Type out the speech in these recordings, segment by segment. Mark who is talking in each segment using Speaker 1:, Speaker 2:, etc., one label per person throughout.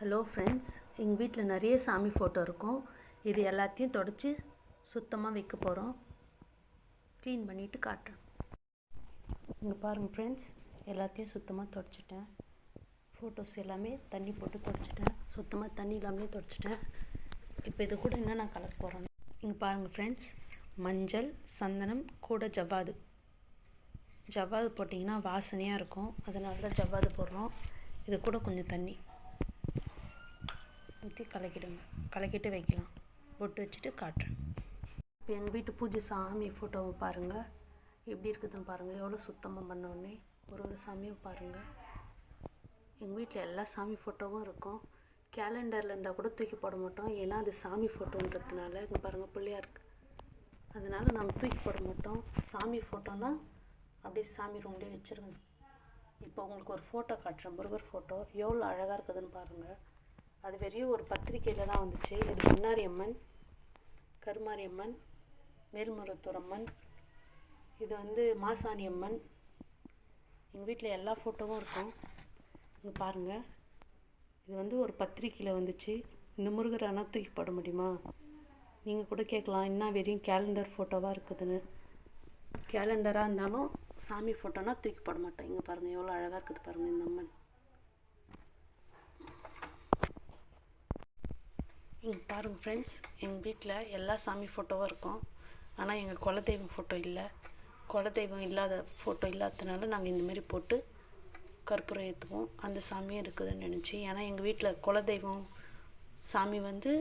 Speaker 1: Hello friends எங்கள் வீட்டில் நிறைய சாமி ஃபோட்டோ இருக்கும். இது எல்லாத்தையும் தொடச்சி சுத்தமாக வைக்க போகிறோம் க்ளீன் பண்ணிவிட்டு காட்டுறேன் இங்கே பாருங்கள் ஃப்ரெண்ட்ஸ் எல்லாத்தையும் சுத்தமாக தொடச்சிட்டேன். ஃபோட்டோஸ் எல்லாமே தண்ணி போட்டு தொடச்சிட்டேன். சுத்தமாக தண்ணி இல்லாமலே தொடச்சிட்டேன். இப்போ இது கூட என்ன நான் கலக்க போகிறேன் இங்கே பாருங்கள் ஃப்ரெண்ட்ஸ் மஞ்சள் சந்தனம் கூட ஜவ்வாது. ஜவ்வாது போட்டிங்கன்னா வாசனையாக இருக்கும். அதனால தான் ஜவ்வாது போடுறோம். இது கூட கொஞ்சம் தண்ணி. ஊற்றி கலக்கிடுங்க. கலக்கிட்டு வைக்கலாம். பொட்டு வச்சுட்டு காட்டுறேன். இப்போ எங்கள் வீட்டு பூஜை சாமி ஃபோட்டோவை பாருங்கள் எப்படி இருக்குதுன்னு பாருங்கள் எவ்வளோ சுத்தமாக பண்ணோடனே ஒரு ஒரு சாமியும் பாருங்கள் எங்கள் வீட்டில் எல்லா சாமி ஃபோட்டோவும் இருக்கும். கேலண்டரில் இருந்தால் கூட தூக்கி போட மாட்டோம். ஏன்னா அது சாமி ஃபோட்டோன்றதுனால இங்கே பாருங்கள் பிள்ளையாருக்கு அதனால் நாங்கள் தூக்கி போட மாட்டோம். சாமி ஃபோட்டோனா அப்படியே சாமி ரூம்லேயே வச்சுருங்க. இப்போ உங்களுக்கு ஒரு ஃபோட்டோ காட்டுறேன். முருகர் ஃபோட்டோ எவ்வளோ அழகாக இருக்குதுன்னு பாருங்கள் அது வெறியும் ஒரு பத்திரிக்கையில் தான் வந்துச்சு. இது பொன்னாரி அம்மன் கருமாரி அம்மன் மேல்மருவத்தூர் அம்மன் இது வந்து மாசாணி அம்மன் எங்கள் வீட்டில் எல்லா ஃபோட்டோவும் இருக்கும். இங்கே பாருங்கள் இது வந்து ஒரு பத்திரிக்கையில் வந்துச்சு. இந்த முருகர் ஆனால் தூக்கி போட முடியுமா? நீங்கள் கூட கேட்கலாம். என்ன வெறும் கேலண்டர் ஃபோட்டோவாக இருக்குதுன்னு. கேலண்டராக இருந்தாலும் சாமி ஃபோட்டோனா தூக்கி போட மாட்டோம். இங்கே பாருங்கள் எவ்வளோ அழகாக இருக்குது பாருங்கள் இந்த அம்மன். பாருங்கள் ஃப்ரெண்ட்ஸ் எங்கள் வீட்டில் எல்லா சாமி ஃபோட்டோவும் இருக்கும். ஆனால் எங்கள் குலதெய்வம் ஃபோட்டோ இல்லை. குலதெய்வம் இல்லாத ஃபோட்டோ இல்லாததுனால நாங்கள் இந்தமாரி போட்டு கற்பூரம் ஏற்றுவோம் அந்த சாமியும் இருக்குதுன்னு நினச்சி. ஏன்னா எங்கள் வீட்டில் குலதெய்வம் சாமி வந்து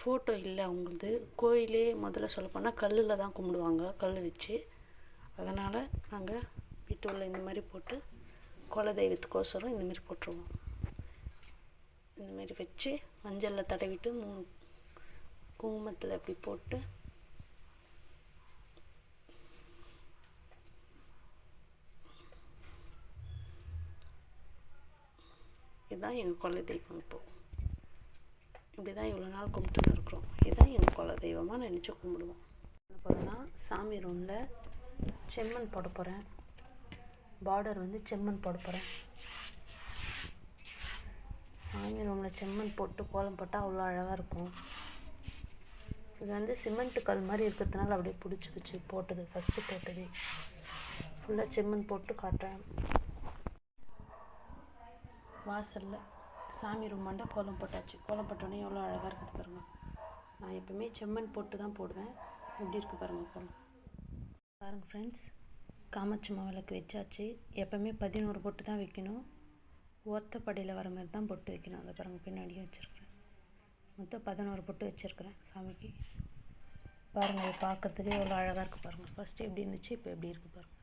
Speaker 1: ஃபோட்டோ இல்லை அவங்களது. கோயிலே முதல்ல சொல்லப்போனால் கல்லில் தான் கும்பிடுவாங்க கல் வச்சு. அதனால் நாங்கள் வீட்டு உள்ள இந்த மாதிரி போட்டு குலதெய்வத்துக்கோசரம் இந்த மாதிரி போட்டுருவோம். இந்த மாதிரி வச்சு மஞ்சளில் தடவிட்டு மூணு குங்குமத்தில் அப்படி போட்டு இதுதான் எங்கள் குலதெய்வம் இப்போது இப்படி தான் இவ்வளோ நாள் கும்பிட்டு இருக்கிறோம். இதுதான் எங்கள் குலதெய்வமாக நினச்சி கும்பிடுவோம். போகிறேன்னா சாமி ரூமில் செம்மண் போட போகிறேன் பார்டர் வந்து செம்மண் போட போகிறேன் சாமி ரூமில் செம்மண் போட்டு கோலம் போட்டால் அவ்வளோ அழகாக இருக்கும். இது வந்து சிமெண்ட்டு கல் மாதிரி இருக்கிறதுனால அப்படியே பிடிச்சிக்கிச்சு போட்டது ஃபஸ்ட்டு போட்டது. ஃபுல்லாக செம்மண் போட்டு காட்டுறேன். வாசலில் சாமி ரூம் மண்டை கோலம் போட்டாச்சு. கோலம் போட்டோன்னே எவ்வளோ அழகாக இருக்குது பாருங்கள் நான் எப்பவுமே செம்மண் போட்டு தான் போடுவேன். எப்படி இருக்குது பாருங்கள் கோலம். பாருங்கள் ஃப்ரெண்ட்ஸ் காமாட்சி விளக்கு வச்சாச்சு. எப்பவுமே பதினோரு பொட்டு தான் வைக்கணும். ஒத்தப்படையில் வர மாதிரி தான் பொட்டு வைக்கணும். அதை பாருங்கள் பின்னாடியே வச்சுருக்குறேன். மொத்தம் பதினோரு பொட்டு வச்சுருக்குறேன் சாமிக்கு. பாருங்கள் இது பார்க்குறதுக்கே எவ்வளோ அழகாக இருக்குது பாருங்கள் ஃபஸ்ட்டு எப்படி இருந்துச்சு இப்போ எப்படி இருக்குது பாருங்கள்